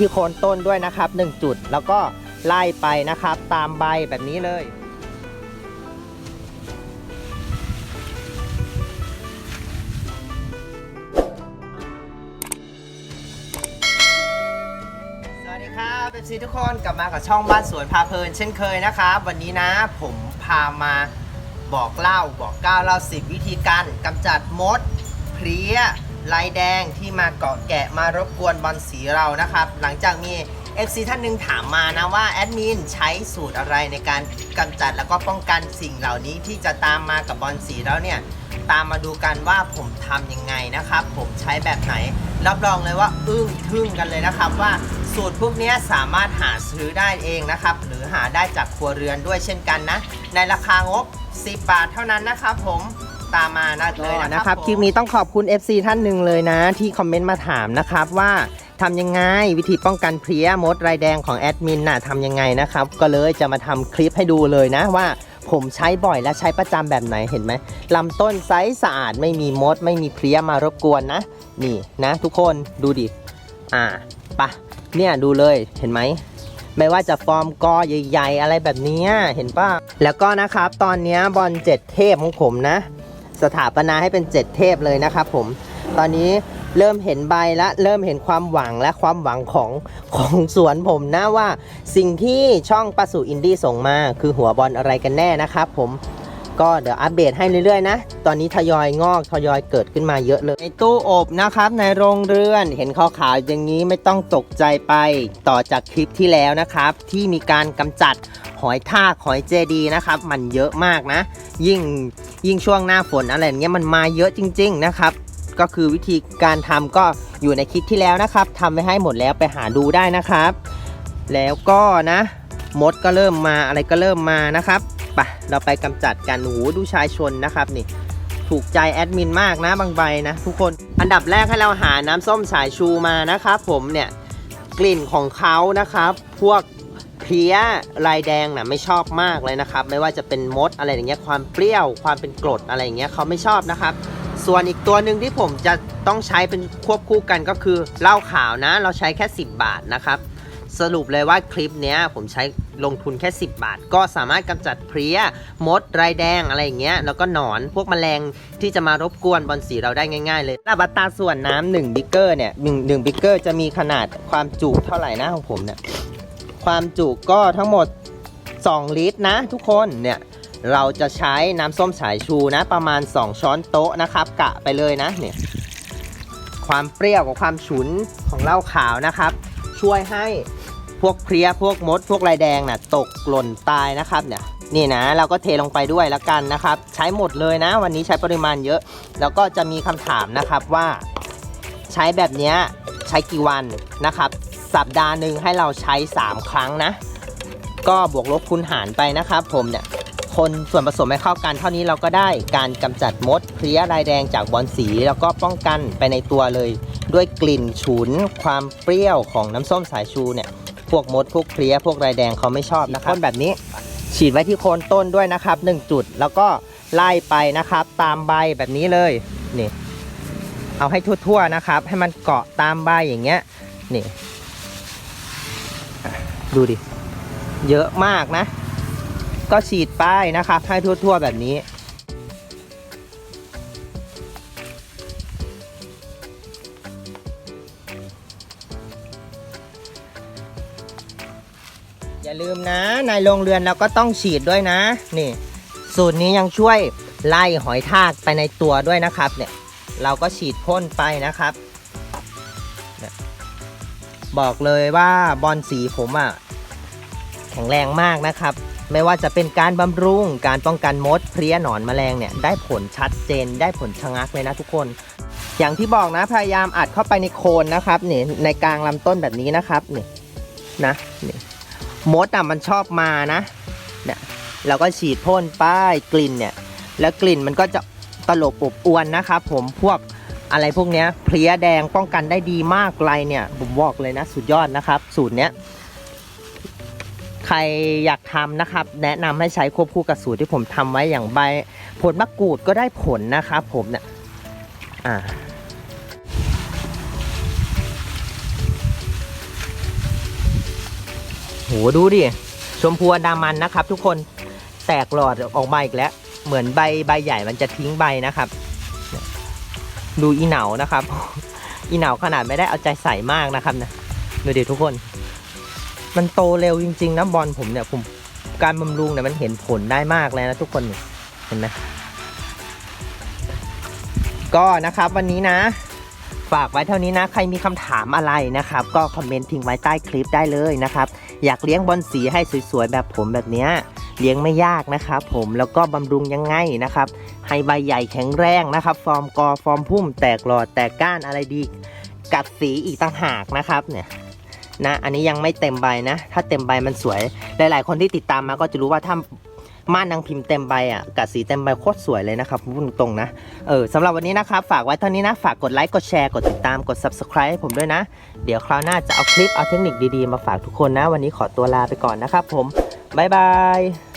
ที่โคนต้นด้วยนะครับ 1 จุด แล้วก็ไล่ไปนะครับ ตามใบแบบนี้เลย สวัสดีครับเอฟซีทุกคนกลับมากับช่องบ้านสวนพาเพลินเช่นเคยนะครับ วันนี้นะผมพามาบอกเล่าบอกก้าวเล่าสิบวิธีการกำจัดมดเพลี้ย ลายแดงที่มาเกาะแกะมารบกวนบอลสีเรานะครับ หลังจากมี FC ท่านหนึ่งถามมานะว่าแอดมินใช้สูตรอะไรในการกำจัดแล้วก็ป้องกันสิ่งเหล่านี้ที่จะตามมากับบอลสีเราเนี่ยตามมาดูกันว่าผมทำยังไงนะครับ ผมใช้แบบไหน รับรองเลยว่าอึ้งทึ่งกันเลยนะครับว่าสูตรพวกนี้สามารถหาซื้อได้เองนะครับ หรือหาได้จากครัวเรือนด้วยเช่นกันนะ ในราคางบ 10 บาทเท่านั้นนะครับผม ตามมานะเลยนะครับคลิปนี้ต้องขอบคุณ FC ท่านหนึ่งเลยนะ ที่คอมเมนต์มาถามนะครับว่าทำยังไงวิธีป้องกันเพลี้ยมดรายแดงของแอดมินน่ะทำยังไงนะครับ ก็เลยจะมาทำคลิปให้ดูเลยนะว่าผมใช้บ่อยและใช้ประจำแบบไหนเห็นไหมลำต้นไซส์สะอาดไม่มีมด ไม่มีเพลี้ยมารบกวนนะ นี่นะทุกคนดูดิ อ่าปะเนี่ยดูเลยเห็นไหม ไม่ว่าจะฟอร์มกอใหญ่ ๆ อะไรแบบเนี้ยเห็นป่ะ แล้วก็นะครับ ตอนเนี้ยบอลเจ็ดเทพของผมนะ สถาปนาให้เป็นเจ็ดเทพเลยนะครับผมตอนนี้เริ่มเห็นใบและเริ่มเห็นความหวังและความหวังของของสวนผมนะว่า สิ่งที่ช่องปะสุอินดี้ส่งมาคือหัวบอลอะไรกันแน่นะครับผม ก็เดี๋ยวอัปเดตให้เรื่อยๆนะ ตอนนี้ทยอยงอกทยอยเกิดขึ้นมาเยอะเลย ในตู้อบนะครับในโรงเรือนเห็นขาวๆอย่างนี้ไม่ต้องตกใจไป ต่อจากคลิปที่แล้วนะครับ ที่มีการกำจัดหอยทากหอยเจดีนะครับ มันเยอะมากนะ ยิ่งยิ่งช่วงหน้าฝนอะไรอย่างเงี้ยมันมาเยอะจริง ๆนะครับ ก็คือวิธีการทำก็อยู่ในคลิปที่แล้วนะครับทำไว้ให้หมดแล้วไปหาดูได้นะครับ แล้วก็นะ มดก็เริ่มมาอะไรก็เริ่มมานะครับ ไปเราไปกำจัดกันโอ้โหดูชายชนนะครับนี่ถูกใจแอดมินมากนะบางใบนะทุกคนอันดับแรกให้เราหาน้ำส้มสายชูมานะครับผมเนี่ยกลิ่นของเขานะครับ พวกเพี้ยลายแดงนะไม่ชอบมากเลยนะครับ ไม่ว่าจะเป็นมดอะไรอย่างเงี้ยความเปรี้ยวความเป็นกรดอะไรอย่างเงี้ยเขาไม่ชอบนะครับ ส่วนอีกตัวหนึ่งที่ผมจะต้องใช้เป็นควบคู่กันก็คือเหล้าขาวนะ เราใช้แค่ 10 บาทนะครับ สรุปเลยว่าคลิปเนี้ยผมใช้ ลงทุนแค่ 10 บาท ก็สามารถกำจัดเพลี้ยมดไรแดงอะไรอย่างเงี้ยแล้วก็หนอนพวกแมลงที่จะมารบกวนบอลสีเราได้ง่ายๆ เลยแล้วอัตราส่วนน้ำหนึ่งบิ๊กเกอร์เนี่ยหนึ่งหนึ่งบิ๊กเกอร์จะมีขนาดความจุเท่าไหร่นะของผมเนี่ยความจุก็ทั้งหมด 2 ลิตรนะทุกคนเนี่ยเราจะใช้น้ำส้มสายชูนะ ประมาณ 2 ช้อนโต๊ะนะครับ กะไปเลยนะเนี่ยความเปรี้ยวกับความฉุนของเหล้าขาวนะครับ ช่วยให้ พวกเพลี้ยพวกมด พวกลายแดงน่ะตกหล่นตายนะครับเนี่ยนี่นะเราก็เทลงไปด้วยแล้วกันนะครับ ใช้หมดเลยนะ วันนี้ใช้ปริมาณเยอะ แล้วก็จะมีคำถามนะครับว่า ใช้แบบนี้ใช้กี่วันนะครับ สัปดาห์หนึ่งให้เราใช้ 3 ครั้งนะ ก็บวกลบคูณหารไปนะครับผมเนี่ยคนส่วนผสมให้เข้ากันเท่านี้เราก็ได้การกำจัดมดเพลี้ยลายแดงจากบอลสี แล้วก็ป้องกันไปในตัวเลย ด้วยกลิ่นฉุน ความเปรี้ยวของน้ำส้มสายชูเนี่ย พวกมดพวกเพลี้ยพวกลายแดงเขาไม่ชอบนะครับแบบนี้ ฉีดไว้ที่โคนต้นด้วยนะครับ 1 จุดแล้วก็ไล่ไปนะครับ ตามใบแบบนี้เลยนี่เอาให้ทั่วๆนะครับ ให้มันเกาะตามใบอย่างเงี้ยนี่อะดูดิ เยอะมากนะ ก็ฉีดไปนะครับให้ทั่วๆแบบนี้ อย่าลืมนะในโรงเรือนเราก็ต้องฉีดด้วยนะ นี่ สูตรนี้ยังช่วยไล่หอยทากไปในตัวด้วยนะครับเนี่ยเราก็ฉีดพ่นไปนะครับ บอกเลยว่าบอลสีผมอะ่ะแข็งแรงมากนะครับ ไม่ว่าจะเป็นการบำรุงการป้องกันมดเพลี้ยหนอนแมลงเนี่ยได้ผลชัดเจนได้ผลชะงักเลยนะทุกคน อย่างที่บอกนะพยายามอัดเข้าไปในโคนนะครับนี่ในกลางลำต้นแบบนี้นะครับนี่นะนี่ มดอะมันชอบมานะเนี่ยเราก็ฉีดพ่นป้ายกลิ่นเนี่ย แล้วกลิ่นมันก็จะตลบอบอวนนะครับผมพวกอะไรพวกเนี้ยเพลี้ยแดงป้องกันได้ดีมากไรเนี่ยผมบอกเลยนะ สุดยอดนะครับ สูตรเนี้ยใครอยากทำนะครับ แนะนำให้ใช้ควบคู่กับสูตรที่ผมทำไว้อย่างใบผลมะกรูดก็ได้ผลนะครับผมเนี่ยอ่า ดูดิ ชมพูอันดามันนะครับ ทุกคนแตกหลอดออกมาอีกแล้ว เหมือนใบใบใหญ่มันจะทิ้งใบนะครับ ดูอีเหนานะครับ อีเหนาขนาดไม่ได้เอาใจใส่มากนะครับนะดูดิทุกคน มันโตเร็วจริง ๆนะบอลผมเนี่ยผมการบำรุงเนี่ยมันเห็นผลได้มากเลยนะทุกคนเนี่ยเห็นไหมก็นะครับวันนี้นะ ฝากไว้เท่านี้นะ ใครมีคำถามอะไรนะครับ ก็คอมเมนต์ทิ้งไว้ใต้คลิปได้เลยนะครับ อยากเลี้ยงบอลสีให้สวยๆ แบบผมแบบเนี้ยเลี้ยงไม่ยากนะครับผมแล้วก็บำรุงยังไงนะครับ ให้ใบใหญ่แข็งแรงนะครับ ฟอร์มกอฟอร์มพุ่มแตกหลอดแตกก้านอะไรดีกัดสีอีกต่างหากนะครับเนี่ยนะอันนี้ยังไม่เต็มใบนะ ถ้าเต็มใบมันสวย หลาย ๆ คนที่ติดตามมาก็จะรู้ว่าถ้า ม่านนางพิมพ์เต็มใบอะกัดสีเต็มใบโคตรสวยเลยนะครับพูดตรงๆนะเออสำหรับวันนี้นะครับฝากไว้เท่านี้นะ ฝากกดไลค์กดแชร์กดติดตามกด subscribe ให้ผมด้วยนะ เดี๋ยวคราวหน้าจะเอาคลิปเอาเทคนิคดีๆมาฝากทุกคนนะ วันนี้ขอตัวลาไปก่อนนะครับผมบ๊ายบาย